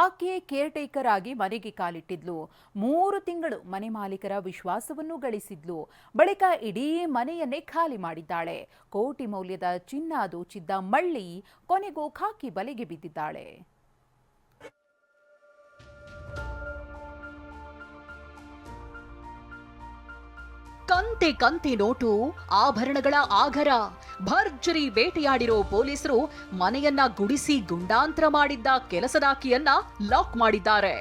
ಆಕೆ care taker ಆಗಿ ಮನೆಗೆ ಕಾಲಿಟ್ಟಿದ್ಲು. ಮೂರು ತಿಂಗಳು ಮನೆ ಮಾಲೀಕರ ವಿಶ್ವಾಸವನ್ನು ಗಳಿಸಿದ್ಲು. ಬಳಿಕ ಇಡೀ ಮನೆಯನ್ನೇ ಖಾಲಿ ಮಾಡಿದ್ದಾಳೆ. ಕೋಟಿ ಮೌಲ್ಯದ ಚಿನ್ನ ದೋಚಿದ್ದ ಮಳ್ಳಿ ಕೊನೆಗೂ ಖಾಕಿ ಬಲೆಗೆ ಬಿದ್ದಿದ್ದಾಳೆ. ಕಂತೆ ಕಂತೆ ನೋಟು, ಆಭರಣಗಳ ಆಗರ. ಭರ್ಜರಿ ಬೇಟೆಯಾಡಿರೋ ಪೊಲೀಸರು ಮನೆಯನ್ನ ಗುಡಿಸಿ ಗುಂಡಾಂತರ ಮಾಡಿದ್ದ ಕೆಲಸದಾಕಿಯನ್ನ ಲಾಕ್ ಮಾಡಿದ್ದಾರೆ.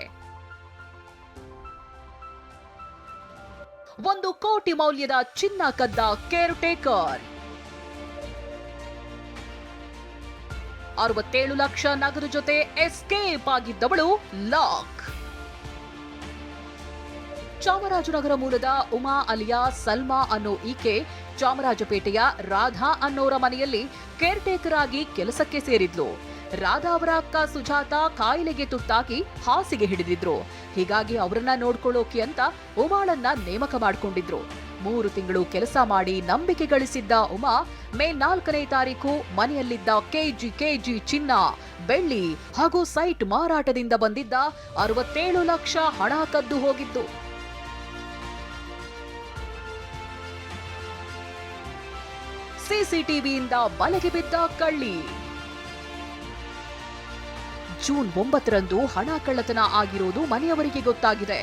ಒಂದು ಕೋಟಿ ಮೌಲ್ಯದ ಚಿನ್ನ ಕದ್ದ ಕೇರ್ ಟೇಕರ್ ಅರವತ್ತೇಳು ಲಕ್ಷ ನಗದು ಜೊತೆ ಎಸ್ಕೇಪ್ ಆಗಿದ್ದವಳು ಲಾಕ್. ಚಾಮರಾಜನಗರ ಮೂಲದ ಉಮಾ ಅಲಿಯಾ ಸಲ್ಮಾ ಅನ್ನೋ ಈಕೆ ಚಾಮರಾಜಪೇಟೆಯ ರಾಧಾ ಅನ್ನೋರ ಮನೆಯಲ್ಲಿ ಕೇರ್ ಟೇಕರ್ ಆಗಿ ಕೆಲಸಕ್ಕೆ ಸೇರಿದ್ಲು. ರಾಧಾ ಅವರ ಅಕ್ಕ ಸುಜಾತ ಕಾಯಿಲೆಗೆ ತುತ್ತಾಗಿ ಹಾಸಿಗೆ ಹಿಡಿದಿದ್ರು. ಹೀಗಾಗಿ ಅವರನ್ನ ನೋಡ್ಕೊಳ್ಳೋಕೆ ಅಂತ ಉಮಾಳನ್ನ ನೇಮಕ ಮಾಡಿಕೊಂಡಿದ್ರು. ಮೂರು ತಿಂಗಳು ಕೆಲಸ ಮಾಡಿ ನಂಬಿಕೆ ಗಳಿಸಿದ್ದ ಉಮಾ ಮೇ ನಾಲ್ಕನೇ ತಾರೀಕು ಮನೆಯಲ್ಲಿದ್ದ ಕೆಜಿ ಕೆಜಿ ಚಿನ್ನ, ಬೆಳ್ಳಿ ಹಾಗೂ ಸೈಟ್ ಮಾರಾಟದಿಂದ ಬಂದಿದ್ದ ಅರವತ್ತೇಳು ಲಕ್ಷ ಹಣ ಕದ್ದು ಹೋಗಿದ್ದು. ಸಿಸಿಟಿವಿಯಿಂದ ಬಲೆಗೆ ಬಿದ್ದ ಕಳ್ಳಿ. ಜೂನ್ ಒಂಬತ್ತರಂದು ಹಣ ಕಳ್ಳತನ ಆಗಿರೋದು ಮನೆಯವರಿಗೆ ಗೊತ್ತಾಗಿದೆ.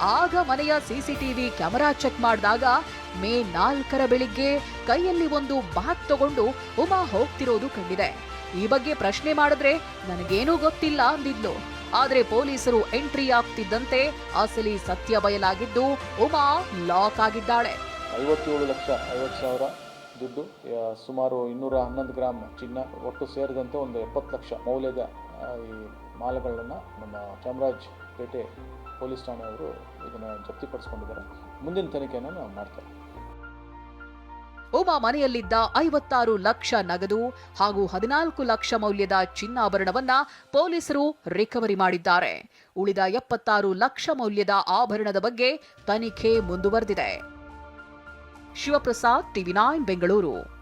ಆಗ ಮನೆಯ ಸಿಸಿಟಿವಿ ಕ್ಯಾಮೆರಾ ಚೆಕ್ ಮಾಡಿದಾಗ ಮೇ ನಾಲ್ಕರ ಬೆಳಿಗ್ಗೆ ಕೈಯಲ್ಲಿ ಒಂದು ಬ್ಯಾಗ್ ತಗೊಂಡು ಉಮಾ ಹೋಗ್ತಿರೋದು ಕಂಡಿದೆ. ಈ ಬಗ್ಗೆ ಪ್ರಶ್ನೆ ಮಾಡಿದ್ರೆ ನನಗೇನೂ ಗೊತ್ತಿಲ್ಲ ಅಂದಿದ್ಲು. ಆದ್ರೆ ಪೊಲೀಸರು ಎಂಟ್ರಿ ಆಗ್ತಿದ್ದಂತೆ ಅಸಲಿ ಸತ್ಯ ಬಯಲಾಗಿದ್ದು ಉಮಾ ಲಾಕ್ ಆಗಿದ್ದಾಳೆ. ಐವತ್ತೇಳು ಲಕ್ಷ ಐವತ್ತು ದುಡ್ಡು ಸುಮಾರು ಇನ್ನೂರ ಹನ್ನೊಂದು ಗ್ರಾಮ್ ಚಿನ್ನ, ಒಟ್ಟು ಸೇರಿದಂತೆ ಒಂದು ಎಪ್ಪತ್ತು ಲಕ್ಷ ಮೌಲ್ಯದ ಈ ಮಾಲೆಗಳನ್ನು ನಮ್ಮ ಚಾಮರಾಜ್ ಪೇಟೆ ಪೊಲೀಸ್ ಠಾಣೆಯವರು ಇದನ್ನು ಜಪ್ತಿಪಡಿಸ್ಕೊಂಡಿದ್ದಾರೆ. ಮುಂದಿನ ತನಿಖೆಯನ್ನು ನಾವು ಮಾಡ್ತೇವೆ. ಉಮಾ ಮನೆಯಲ್ಲಿದ್ದ ಐವತ್ತಾರು ಲಕ್ಷ ನಗದು ಹಾಗೂ ಹದಿನಾಲ್ಕು ಲಕ್ಷ ಮೌಲ್ಯದ ಚಿನ್ನಾಭರಣವನ್ನ ಪೊಲೀಸರು ರಿಕವರಿ ಮಾಡಿದ್ದಾರೆ. ಉಳಿದ ಎಪ್ಪತ್ತಾರು ಲಕ್ಷ ಮೌಲ್ಯದ ಆಭರಣದ ಬಗ್ಗೆ ತನಿಖೆ ಮುಂದುವರೆದಿದೆ. Shivaprasad TV nine Bengaluru.